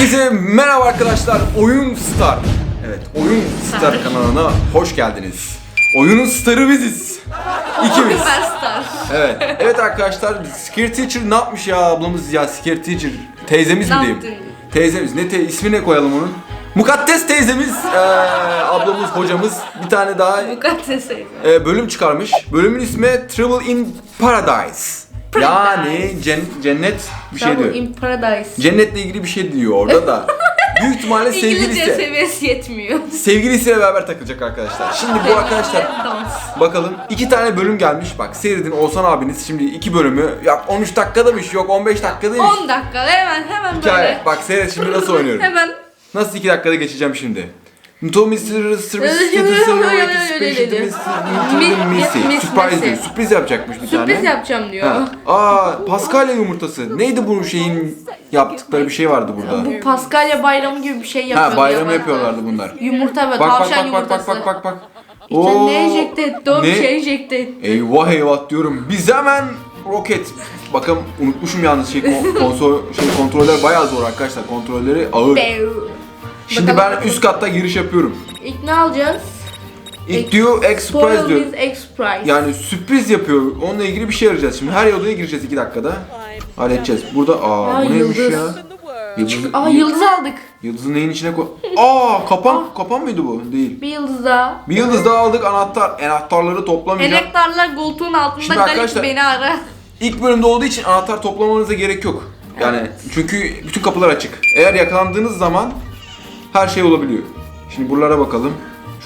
Herkese merhaba arkadaşlar. Oyun Star. Evet, Oyun Star kanalına hoş geldiniz. Oyunun starı biziz. İkimiz. Süperstar. Evet. Evet arkadaşlar, Scare Teacher ne yapmış ya ablamız ya Scare Teacher? Teyzemiz mi Ne diyeyim? yaptın? Teyzemiz. Ne te ismi ne koyalım onun? Mukaddes teyzemiz, eee, ablamız, hocamız bir tane daha Mukaddes teyze. e, bölüm çıkarmış. Bölümün ismi Travel in Paradise. Yani cen- cennet bir şey diyor. in Paradise. Cennetle ilgili bir şey diyor orada da. Büyük ihtimalle İngilizce sevgilisi. seviyesi yetmiyor. Sevgilisiyle beraber takılacak arkadaşlar. Şimdi bu arkadaşlar Dans. bakalım iki tane bölüm gelmiş. Bak seyredin Oğuzhan abiniz şimdi iki bölümü ya 13 dakikadamış yok 15 dakikadaymış. 10 dakika hemen hemen Hikaye. böyle. Bak seyret şimdi nasıl oynuyorum. Hemen. Nasıl 2 dakikada geçeceğim şimdi. Mr. Miss Sürpriz Messi. Sürpriz yapacakmış bir tane. Sürpriz yapacağım diyor. Ha. Aa, Paskalya yumurtası. Neydi bu şeyin yaptıkları bir şey vardı burada. Bu Paskalya bayramı gibi bir şey yapıyor. Ha bayramı yapıyorlardı bunlar. Yumurta ve Bak bak tavşan bak bak bak bak bak bak. İçine Oo. ne enjekte etti? Şey enjekte etti. Eyvah eyvah diyorum. Biz hemen roket. Bakın unutmuşum yalnız şey kon- konsol şey kontroller bayağı zor arkadaşlar. Kontrolleri ağır. Şimdi Bakalım, ben üst katta giriş yapıyorum. İlk ne alacağız? İlk diyor express Spoil diyor. with Express. Yani sürpriz yapıyor. Onunla ilgili bir şey arayacağız şimdi. Her odaya gireceğiz 2 dakikada. Halledeceğiz. Burada aa Aa, bu neymiş yıldız. ya? Yıldız, Aa yıldız aldık. Yıldızın neyin içine koy? Aa kapan kapan mıydı bu? Değil. Bir yıldız daha. Bir yıldız daha aldık anahtar. Anahtarları toplamayacağım. Enektarlar koltuğun altında Şimdi Galip arkadaşlar- beni ara. İlk bölümde olduğu için anahtar toplamanıza gerek yok. Yani çünkü bütün kapılar açık. Eğer yakalandığınız zaman her şey olabiliyor. Şimdi buralara bakalım.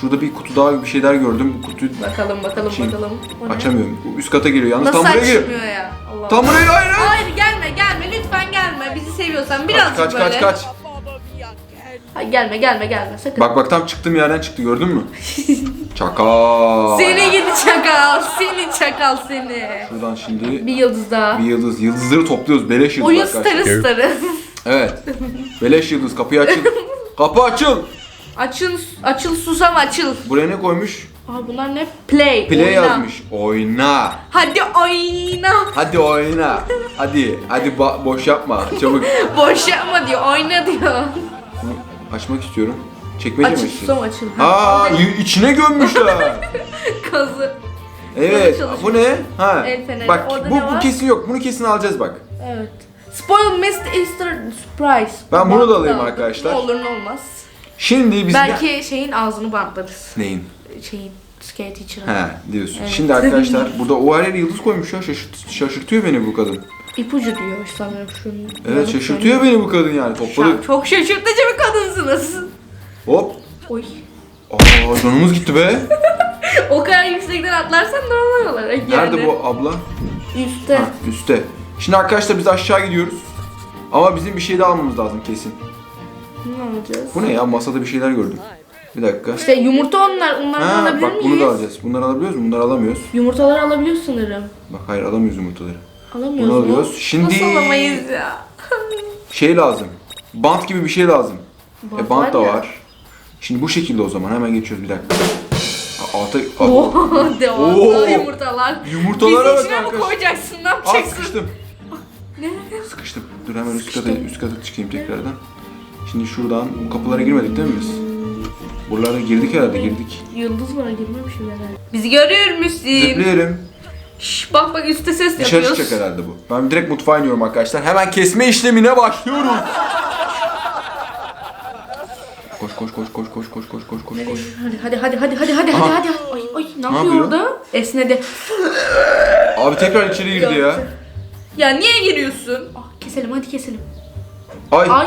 Şurada bir kutu daha bir şeyler gördüm. Bu kutuyu Bakalım bakalım Şey, bakalım. O ne? açamıyorum. Bu Üst kata geliyor. Yalnız Nasıl tam buraya geliyor. açmıyor ya? Allah. Tam buraya hayır hayır. Hayır gelme gelme lütfen gelme. Bizi seviyorsan birazcık Kaç böyle. kaç kaç. Hayır, gelme gelme gelme sakın. Bak bak tam çıktığım yerden çıktı gördün mü? Çakal. Seni gidi çakal. Seni çakal seni. Şuradan şimdi Bir yıldız daha. bir yıldız. Yıldızları topluyoruz. Beleş yıldız Oyun arkadaşlar. starı starı. Evet. Beleş yıldız. Kapıyı açın. Kapı açıl. açıl, açıl susam açıl. Buraya ne koymuş? Aa bunlar ne? Play. Play oyna. yazmış. Oyna. Hadi oyna. Hadi oyna. Hadi. Hadi boş yapma. Çabuk. Boş yapma diyor. Oyna diyor. Açmak istiyorum. Çekmece mi Açıl açacağım? susam açıl. Aa, içine gömmüşler. Kazı. evet. Bu ne? Ha. El feneri. Bak Orada bu, bu kesin yok. Bunu kesin alacağız bak. Evet. Spoil Mist Easter Surprise. Ben bunu da alayım arkadaşlar. Ne olur ne olmaz. Şimdi biz Belki şeyin ağzını bantlarız. Neyin? Şeyin skate teacher'ın. He diyorsun. Evet. Şimdi arkadaşlar burada o her yere yıldız koymuş ya. Şaşırt, şaşırtıyor beni bu kadın. İpucu diyor sanırım şunun. Evet şaşırtıyor beni bu kadın yani. Topladık. Şa- Çok şaşırtıcı bir kadınsınız. Hop. Oy. Aa canımız gitti be. O kadar yüksekten atlarsan normal olarak yani. Nerede bu abla? Üstte. Ha, üstte. Şimdi arkadaşlar biz aşağı gidiyoruz. Ama bizim bir şey daha almamız lazım kesin. Ne yapacağız? Bu ne ya? Masada bir şeyler gördüm. Bir dakika. İşte yumurta onlar. Onları Ha, alabilir bak miyiz? bunu da alacağız. Bunları alabiliyoruz mu? Bunları alamıyoruz. Yumurtaları alabiliyoruz sanırım. Bak hayır alamıyoruz yumurtaları. Alamıyoruz Bunu mu? alıyoruz. Şimdi- Nasıl alamayız ya? Şey lazım. Bant gibi bir şey lazım. e, bant da ya. var. Şimdi bu şekilde o zaman hemen geçiyoruz bir dakika. A- Alta, Oo, devasa Oo. yumurtalar. Yumurtalara Biz bak içine mi arkadaşlar. koyacaksın? Ne Aa yapacaksın? sıkıştım. Ne? Sıkıştım. Dur hemen üst kata, üst kata çıkayım tekrardan. Şimdi şuradan bu kapılara girmedik değil mi biz? Buralara girdik herhalde girdik. Yıldız var girmemişim herhalde. Bizi görüyor musun? Zıplayalım. Şş, bak bak üstte ses Dışarı yapıyoruz. çıkacak herhalde bu. Ben direkt mutfağa iniyorum arkadaşlar. Hemen kesme işlemine başlıyoruz. Koş koş koş koş koş koş koş koş koş koş. Hadi hadi hadi hadi hadi hadi Aha. hadi hadi. Ay ay ne, yapıyor yapıyor? orada? Esnedi. Abi tekrar içeri girdi ya. Ya niye giriyorsun? Ah, keselim hadi keselim. Ay. Ay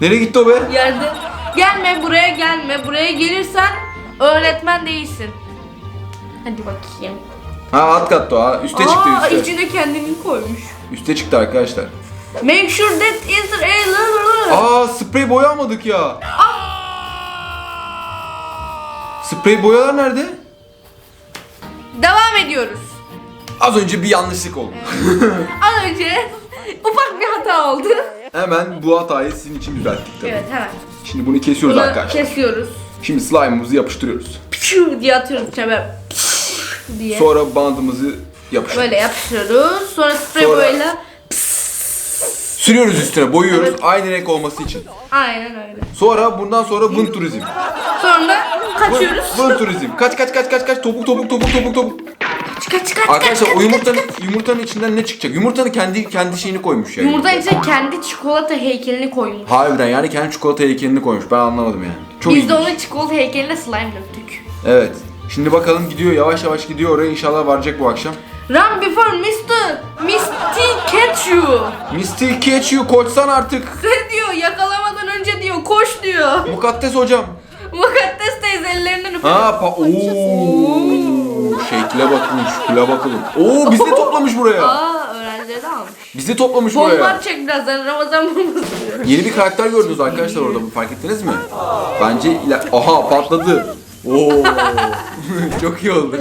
Nereye gitti o be? yerde. Gelme buraya gelme. Buraya gelirsen öğretmen değilsin. Hadi bakayım. Ha alt katta o ha. Üste çıktı Aa üste. içine kendini koymuş. Üste çıktı arkadaşlar. Make sure that is a Aa sprey boya almadık ya. Sprey boyalar nerede? Devam ediyoruz. Az önce bir yanlışlık oldu. Az önce ufak bir hata oldu. Hemen bu hatayı sizin için düzelttik tabii. Evet hemen. Şimdi bunu kesiyoruz Bunu arkadaşlar. kesiyoruz. Şimdi slime'ımızı yapıştırıyoruz. Pşu diye atıyoruz içine diye. Sonra bandımızı yapıştırıyoruz. Böyle yapıştırıyoruz. Sonra sprey Sonra- boyayla Sürüyoruz üstüne, boyuyoruz aynı renk olması için. Aynen öyle. Sonra bundan sonra Vın turizm. Sonra kaçıyoruz. Vın, vın turizm. Kaç kaç kaç kaç kaç topuk topuk topuk topuk topuk. Kaç kaç kaç Arkadaşlar o yumurtanın yumurtanın içinden ne çıkacak? Yumurtanın kendi kendi şeyini koymuş yani. Yumurtanın içine kendi çikolata heykelini koymuş. Harbiden yani kendi çikolata heykelini koymuş. Ben anlamadım yani. Çok Biz de ilginç. onun çikolata heykeline slime döktük. Evet. Şimdi bakalım gidiyor yavaş yavaş gidiyor oraya inşallah varacak bu akşam. Run before Mr. Misty catch you. Misty catch you koşsan artık. Ne diyor yakalamadan önce diyor koş diyor. Mukaddes hocam. Mukaddes teyze ellerinden öpüyor. Ha pa ooo. Şekle bakın, şekle bakalım. Oo bizi toplamış buraya. Aa öğrencileri de almış. Bizi toplamış buraya. Bombar çek birazdan Ramazan bombası. Yeni bir karakter gördünüz arkadaşlar orada. Bu fark ettiniz mi? Bence ila... Aha patladı. Oo. Çok iyi oldu.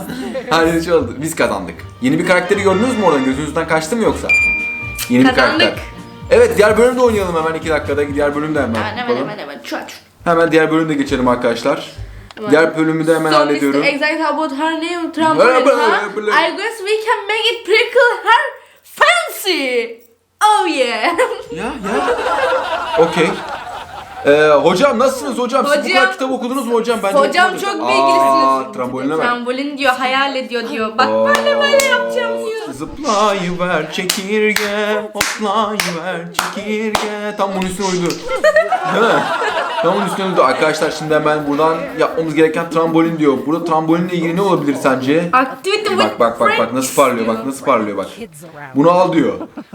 Her şey oldu. Biz kazandık. Yeni bir karakteri gördünüz mü oradan? Gözünüzden kaçtı mı yoksa? Yeni bir Kazandık. karakter. Evet diğer bölümde oynayalım hemen iki dakikada. Diğer bölümde hemen. Hemen hemen yapalım. hemen hemen. Çat. Hemen diğer bölümde geçelim arkadaşlar. Diğer bölümü de hemen So hallediyorum. Mr. Excited about her Blah, trampoline, huh? I guess we can make it prickle her fancy. Oh yeah. Ya ya. Okey. Ee, hocam nasılsınız hocam? Siz bu Hocam- kadar kitap okudunuz mu hocam? Bence Hocam okumadım. çok Aa, bilgilisiniz. tramboline bak. Trambolin diyor, hayal ediyor diyor. Bak Oo, böyle böyle yapacağım diyor. Zıplayıver çekirge, hoplayıver çekirge. Tam bunun üstüne uydu. Değil mi? Tam bunun üstüne uydu. Arkadaşlar şimdi hemen buradan yapmamız gereken trambolin diyor. Burada trambolinle ilgili ne olabilir sence? Activity with Bak bak bak bak nasıl parlıyor bak nasıl parlıyor bak. Bunu al diyor.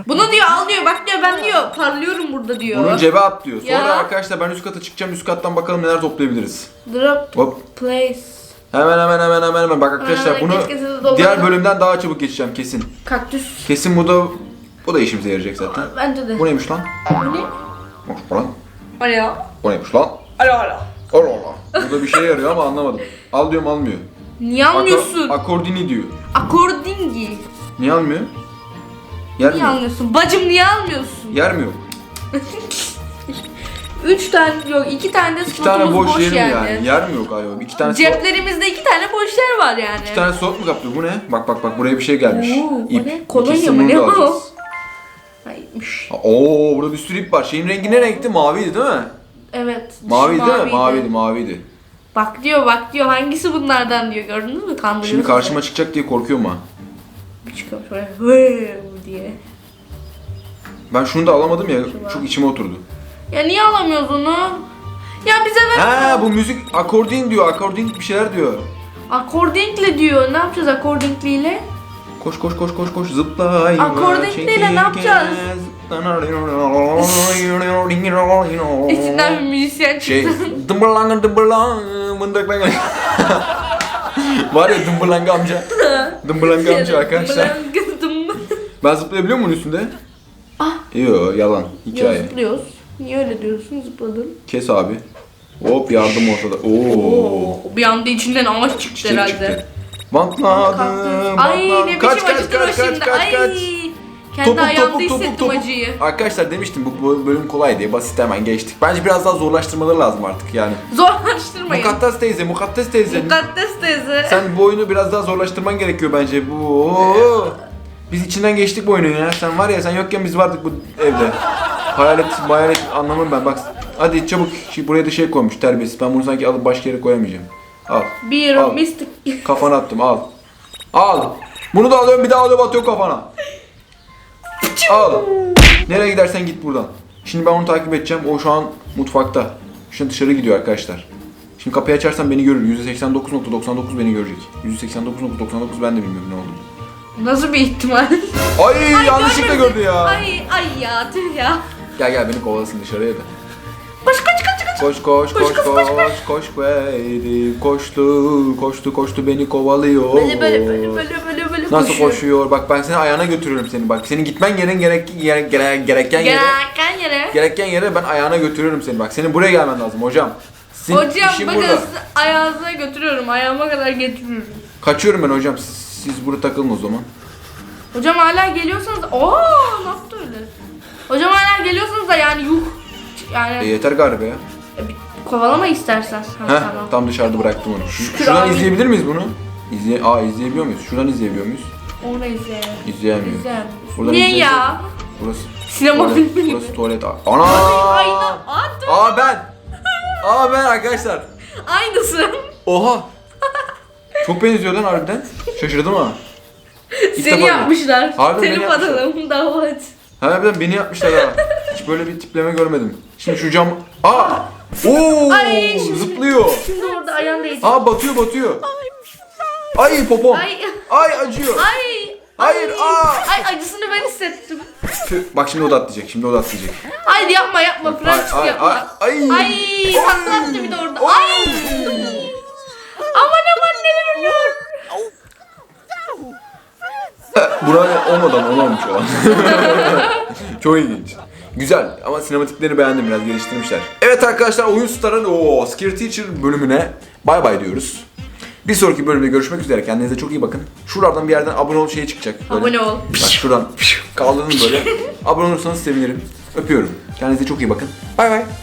Bunu diyor al diyor bak diyor ben diyor parlıyorum burada diyor. Bunu cebe at diyor. Sonra Ya. arkadaşlar ben üst kata çıkacağım. Üst kattan bakalım neler toplayabiliriz. Drop Hop. place. Hemen hemen hemen hemen hemen. Bak arkadaşlar bunu keşke sizi dolduralım. diğer bölümden daha çabuk geçeceğim kesin. Kaktüs. Kesin bu da bu da işimize yarayacak zaten. Bence de. Bu neymiş lan? Bu ne? Bu lan. Alo. Bu neymiş lan? Alo alo. Allah Allah. Bu da bir şey yarıyor ama anlamadım. Al diyorum almıyor. Niye almıyorsun? akordini diyor. Akordingi. Niye almıyor? Niye Yermiyor. almıyorsun? Bacım niye almıyorsun? Yermiyor. Üç tane yok iki tane de İki tane boş, boş, yerim yani. yani. Yermiyor galiba. İki tane slot, Ceplerimizde iki tane boş yer var yani. iki tane slot mu kaplıyor? Bu ne? Bak bak bak buraya bir şey gelmiş. Oo, o İp. ne? Kolonya mı? Ne burada o? alacağız. Haymış. Ha, Oo burada bir sürü ip var. Şeyin rengi ne renkti? Maviydi değil mi? Evet. dışı Maviydi değil mi? maviydi. Maviydi. Bak diyor bak diyor hangisi bunlardan diyor gördünüz mü? Kandırıyorsun. Şimdi karşıma çıkacak diye korkuyorum ha. Bir çıkıyor şöyle diye. Ben şunu da alamadım ya. Çok içime oturdu. Ya niye alamıyoruz onu? Ya bize ver. Ha bu müzik akordin diyor. Akordin bir şeyler diyor. Akordingli diyor. Ne yapacağız akordingliyle? Koş koş koş koş koş zıpla. Akordingliyle ne yapacağız? İçinden bir müzisyen Şey, çıktı. dımbırlangı dımbırlang, mındıklang. Var ya dımbırlangı amca. Dımbırlangı amca arkadaşlar. Ben zıplayabiliyor muyum üstünde? Ah. Yok yalan. Hikaye. zıplıyoruz? Niye öyle diyorsun zıpladın? Kes abi. Hop yardım ortada. Oo. Oo. Bir anda içinden ağaç çıktı Çiçek herhalde. çıktı. Bantladım. Ay ne biçim Kaç kaç acıtır o kaç kaç şimdi. kaç Ay. kaç. Kendi Topuk, ayağımda topuk, hissettim topuk. acıyı. Arkadaşlar demiştim bu bölüm kolay diye basit hemen geçtik. Bence biraz daha zorlaştırmaları lazım artık yani. Zorlaştırmayın. Mukaddes teyze, Mukaddes teyze. Mukaddes teyze. Sen bu oyunu biraz daha zorlaştırman gerekiyor bence. Bu. Biz içinden geçtik bu oyunun ya. Sen var ya sen yokken biz vardık bu evde. Hayalet, hayalet anlamam ben. Bak hadi çabuk Şimdi buraya da şey koymuş terbiyesiz. Ben bunu sanki alıp başka yere koyamayacağım. Al. Bir Al. mistik. Kafana attım al. Al. Bunu da alıyorum bir daha alıyorum atıyorum kafana. Al. Nereye gidersen git buradan. Şimdi ben onu takip edeceğim. O şu an mutfakta. Şimdi dışarı gidiyor arkadaşlar. Şimdi kapıyı açarsam beni görür. %89.99 beni görecek. %89.99 ben de bilmiyorum ne oldu. Nasıl bir ihtimal? Ay, yanlışlıkla görmedim. gördü ya. Ay ay ya tüh ya. Gel gel beni kovalasın dışarıya da. Koş kaç kaç kaç. Koş koş Koş koş kız, koş koş, koş koş beni koştu koştu koştu beni kovalıyor. Böyle böyle böyle böyle Nasıl koşuyor. koşuyor? Bak ben seni ayağına götürüyorum seni bak. Senin gitmen gereken gerek, gerek, gerek, gereken yere Gereken yere. gereken yere ben ayağına götürüyorum seni. Bak senin buraya gelmen lazım hocam. Senin Hocam işin bakın burada. sizi ayağınıza götürüyorum. Ayağıma kadar getiriyorum. Kaçıyorum ben hocam. Siz, siz burada takılın o zaman. Hocam hala geliyorsanız ooo ne yaptı öyle? Hocam hala geliyorsanız da yani yuh. Yani E, yeter galiba ya. e, kovalama istersen. Ha, Heh, tamam. tam dışarıda bıraktım onu. Şu- Şuradan abi. izleyebilir miyiz bunu? İzleye Aa izleyebiliyor muyuz? Şuradan izleyebiliyor muyuz? Onu izleyelim. İzleyemiyoruz. İzleyelim. Buradan Niye ya? Burası Sinema Tuvalet, filmi burası tuvalet. Ana! Ayna. Aa, dur. Aa ben. Aa ben arkadaşlar. Aynısı. Oha. Çok benziyor lan harbiden. Şaşırdım ha. İlk Seni defa yapmışlar. Harbiden beni Telif yapmışlar. atalım davet. Harbiden beni yapmışlar ha. Hiç böyle bir tipleme görmedim. Şimdi şu cam... Aa! Oo! Ay, şimdi- Zıplıyor. Şimdi orada ayağın değdi. Aa batıyor batıyor. Ay popom. Ay. Ay acıyor. Ay. Hayır, Ay. aa! Ay acısını ben hissettim. Tüh, Bak şimdi o da atlayacak. Şimdi o da atlayacak. Haydi yapma yapma. Prensip ay yapma. ay. Ay. Ay patlattı bir de orada. Ay. Aman aman neler oluyor. Buraya olmadan olmamış olan. Çok ilginç. Güzel ama sinematiklerini beğendim biraz geliştirmişler. Evet arkadaşlar Oyun Star'ın o Scare Teacher bölümüne bay bay diyoruz. Bir sonraki bölümde görüşmek üzere. Kendinize çok iyi bakın. Şuradan bir yerden abone ol şeyi çıkacak. Böyle- Abone ol. Bak şuradan kaldırın böyle. abone olursanız sevinirim. Öpüyorum. Kendinize çok iyi bakın. Bay bay.